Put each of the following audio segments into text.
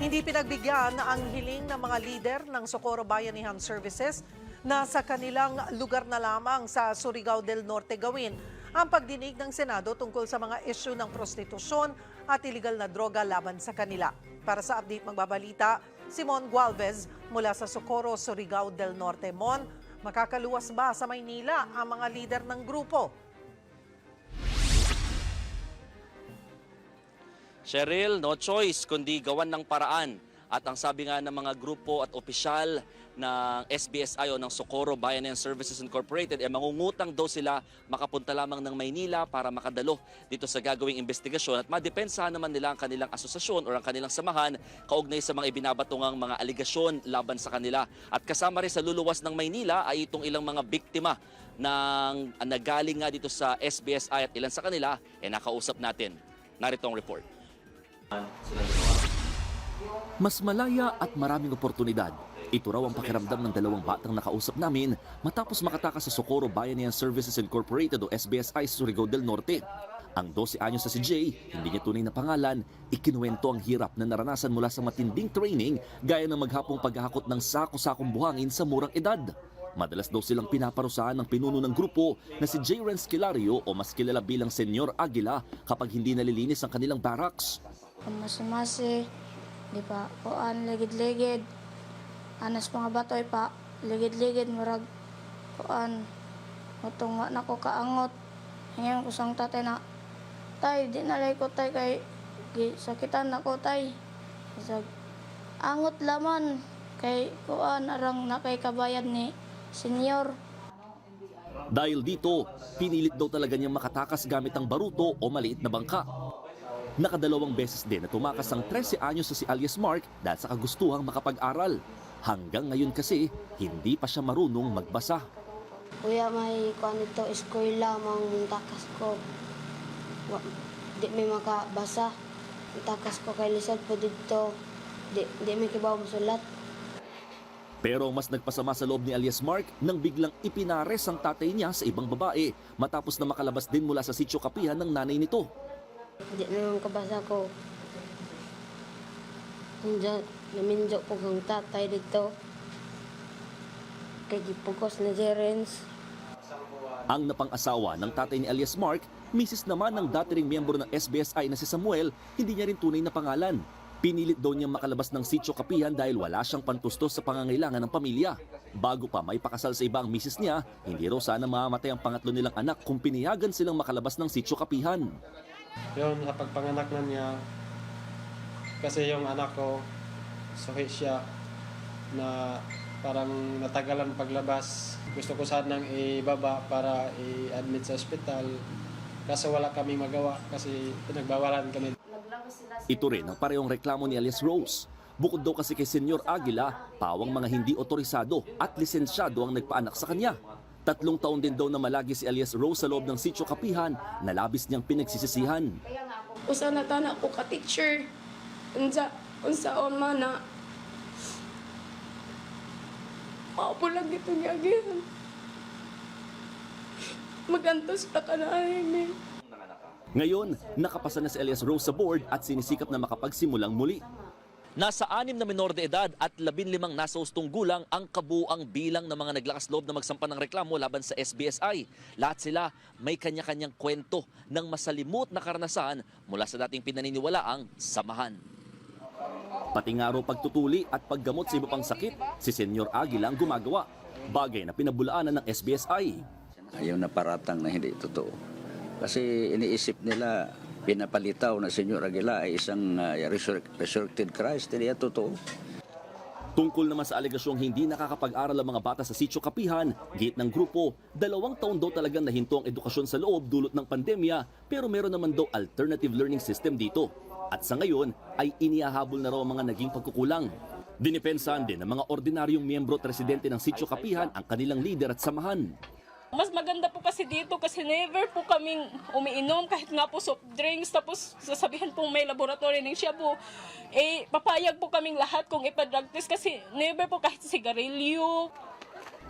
Hindi pinagbigyan ang hiling ng mga lider ng Socorro Bayanihan Services na sa kanilang lugar na lamang sa Surigao del Norte gawin ang pagdinig ng Senado tungkol sa mga isyu ng prostitusyon at iligal na droga laban sa kanila. Para sa update magbabalita, Simon Gualvez mula sa Socorro, Surigao del Norte. Mon, makakaluwas ba sa Maynila ang mga lider ng grupo? Cheryl, no choice kundi gawan ng paraan. At ang sabi nga ng mga grupo at opisyal ng SBSI o ng Socorro Bayan and Services Incorporated, eh mangungutang daw sila makapunta lamang ng Maynila para makadalo dito sa gagawing investigasyon at madepensahan naman nila ang kanilang asosasyon o ang kanilang samahan kaugnay sa mga ibinabatungang mga aligasyon laban sa kanila. At kasama rin sa luluwas ng Maynila ay itong ilang mga biktima ng nagaling nga dito sa SBSI at ilan sa kanila eh nakausap natin. Narito ang report. Mas malaya at maraming oportunidad. Ito raw ang pakiramdam ng dalawang batang nakausap namin matapos makatakas sa Socorro Bayanihan Services Incorporated o SBSI Surigao del Norte. Ang 12 anyos sa si Jay, hindi niya tunay na pangalan, ikinuwento ang hirap na naranasan mula sa matinding training gaya ng maghapong paghahakot ng sako-sakong buhangin sa murang edad. Madalas daw silang pinaparusahan ng pinuno ng grupo na si Jay Renz Kilario o mas kilala bilang Senyor Aguila kapag hindi nalilinis ang kanilang barracks. Masumasi, di pa, kuan ligid-ligid. Anas mga batoy pa, ligid-ligid murag kuan. Mutong na ko kaangot. Ngayon ko sang tatay na, tay, di na lay ko tay kay sakitan na ko tay. Sag, angot laman kay kuan arang na kay kabayad ni senyor. Dahil dito, pinilit daw talaga niyang makatakas gamit ang baruto o maliit na bangka. Nakadalawang beses din na tumakas ang 13 anyos sa si alias Mark dahil sa kagustuhang makapag-aral. Hanggang ngayon kasi, hindi pa siya marunong magbasa. Kuya, may kuan ito, eskwela, mang takas ko. Di may makabasa. Takas ko kay Lisod po dito. Di, di may kibaw musulat. Pero ang mas nagpasama sa loob ni alias Mark nang biglang ipinares ang tatay niya sa ibang babae matapos na makalabas din mula sa sityo kapihan ng nanay nito. Di na makabasa ko. Nandiyan, naminjo ko kang tatay dito. Kay gipugos na Jerens. Ang napang-asawa ng tatay ni alias Mark, misis naman ng dating miyembro ng SBSI na si Samuel, hindi niya rin tunay na pangalan. Pinilit daw niyang makalabas ng sityo kapihan dahil wala siyang pantustos sa pangangailangan ng pamilya. Bago pa may pakasal sa ibang misis niya, hindi raw sana mamamatay ang pangatlo nilang anak kung piniyagan silang makalabas ng sityo kapihan. Yun, sa pagpanganak na niya, kasi yung anak ko, suhi siya na parang natagalan paglabas. Gusto ko sanang ibaba para i-admit sa ospital. Kaso wala kami magawa kasi pinagbawalan kami. Ito rin ang parehong reklamo ni alias Rose. Bukod daw kasi kay Senyor Aguila, pawang mga hindi otorisado at lisensyado ang nagpaanak sa kanya. Tatlong taon din daw na malagi si alias Rose sa loob ng sityo kapihan na labis niyang pinagsisisihan. usa na tanak ko ka teacher unsa unsaon man na lang dito niya again. Magantos na ka na. Ngayon, nakapasa na si alias Rose sa board at sinisikap na makapagsimulang muli. Nasa anim na minor de edad at labinlimang nasa ustong gulang ang kabuang bilang ng mga naglakas loob na magsampa ng reklamo laban sa SBSI. Lahat sila may kanya-kanyang kwento ng masalimut na karanasan mula sa dating pinaniniwalaang samahan. Pati nga pagtutuli at paggamot sa iba pang sakit, si Senyor Aguila ang gumagawa. Bagay na pinabulaanan ng SBSI. Ayaw na paratang na hindi totoo. Kasi iniisip nila, pinapalitaw na Senyor Aguila ay isang uh, resurrect- resurrected Christ. Hindi yan totoo. Tungkol naman sa alegasyong hindi nakakapag-aral ang mga bata sa sityo kapihan, gate ng grupo, dalawang taon daw talagang nahinto ang edukasyon sa loob dulot ng pandemya pero meron naman daw alternative learning system dito. At sa ngayon ay inihahabol na raw ang mga naging pagkukulang. Dinipensahan din ng mga ordinaryong miyembro at residente ng sityo kapihan ang kanilang lider at samahan. Mas maganda po kasi dito kasi never po kaming umiinom kahit nga po soft drinks tapos sasabihan pong may laboratory ng shabu. Eh, papayag po kaming lahat kung ipa-drug test kasi never po kahit sigarilyo,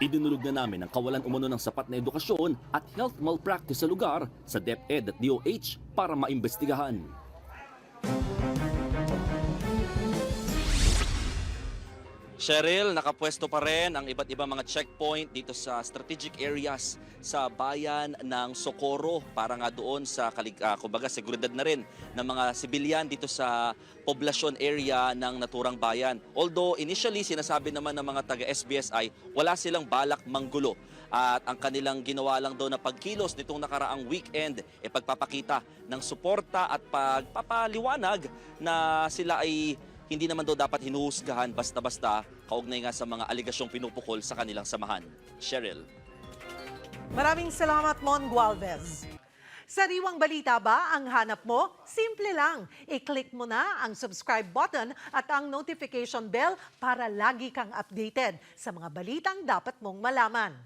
Idinulog na namin ang kawalan umano ng sapat na edukasyon at health malpractice sa lugar sa DepEd at DOH para maimbestigahan. Cheryl, nakapwesto pa rin ang iba't ibang mga checkpoint dito sa strategic areas sa bayan ng Socorro para nga doon sa kalig ah, kumbaga seguridad na rin ng mga sibilyan dito sa poblasyon area ng naturang bayan. Although initially sinasabi naman ng mga taga SBSI wala silang balak manggulo at ang kanilang ginawa lang daw na pagkilos nitong nakaraang weekend e pagpapakita ng suporta at pagpapaliwanag na sila ay hindi naman daw dapat hinuhusgahan basta-basta kaugnay nga sa mga aligasyong pinupukol sa kanilang samahan. Cheryl. Maraming salamat, Mon Gualvez. Sariwang balita ba ang hanap mo? Simple lang. I-click mo na ang subscribe button at ang notification bell para lagi kang updated sa mga balitang dapat mong malaman.